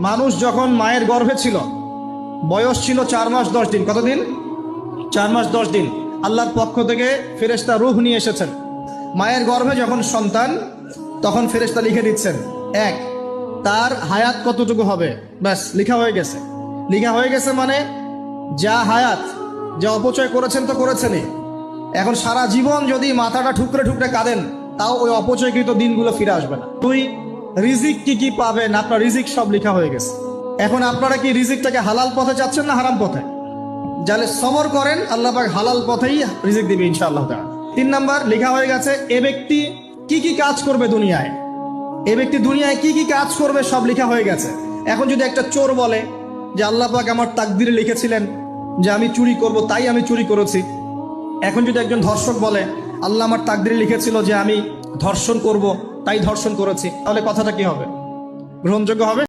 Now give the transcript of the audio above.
মানুষ যখন মায়ের গর্ভে ছিল, বয়স ছিল চার মাস দশ দিন। কতদিন? চার মাস দশ দিন। আল্লাহর পক্ষ থেকে ফেরেশতা রূহ নিয়ে এসেছেন। মায়ের গর্ভে যখন সন্তান, তখন ফেরেশতা লিখে দিচ্ছেন, এক, তার হায়াত কতটুকু হবে? ব্যাস, লিখা হয়ে গেছে। লিখা হয়ে গেছে মানে যা হায়াত, যা অপচয় করেছেন তো করেছেনই। এখন সারা জীবন যদি মাথাটা ঠুকরে ঠুকরে কাঁদেন, তাও ওই অপচয়কৃত দিনগুলো ফিরে আসবে না। তুই রিজিক কি কি পাবেন? আপনার রিজিক সব লেখা হয়ে গেছে। এখন আপনারা কি রিজিকটাকে হালাল পথে চাচ্ছেন না হারাম পথে? যাহলে সবর করেন, আল্লাহ পাক হালাল পথেই রিজিক দিবে ইনশাআল্লাহ তাআলা। তিন নাম্বার, লেখা হয়ে গেছে, এ ব্যক্তি কি কি কাজ করবে দুনিয়ায়? এ ব্যক্তি দুনিয়ায় কি কি কাজ করবে সব লেখা হয়ে গেছে। এখন যদি একটা চোর বলে যে, আল্লাহ পাক আমার তাকদিরে লিখেছিলেন যে, আমি চুরি করব, তাই আমি চুরি করেছি। এখন যদি একজন ধর্ষক বলে, আল্লাহ আমার তাকদিরে লিখেছিল যে, আমি ধর্ষণ করব। তাই ধর্ষণ করেছি। তাহলে কথাটা কি হবে? গ্রহণযোগ্য হবে?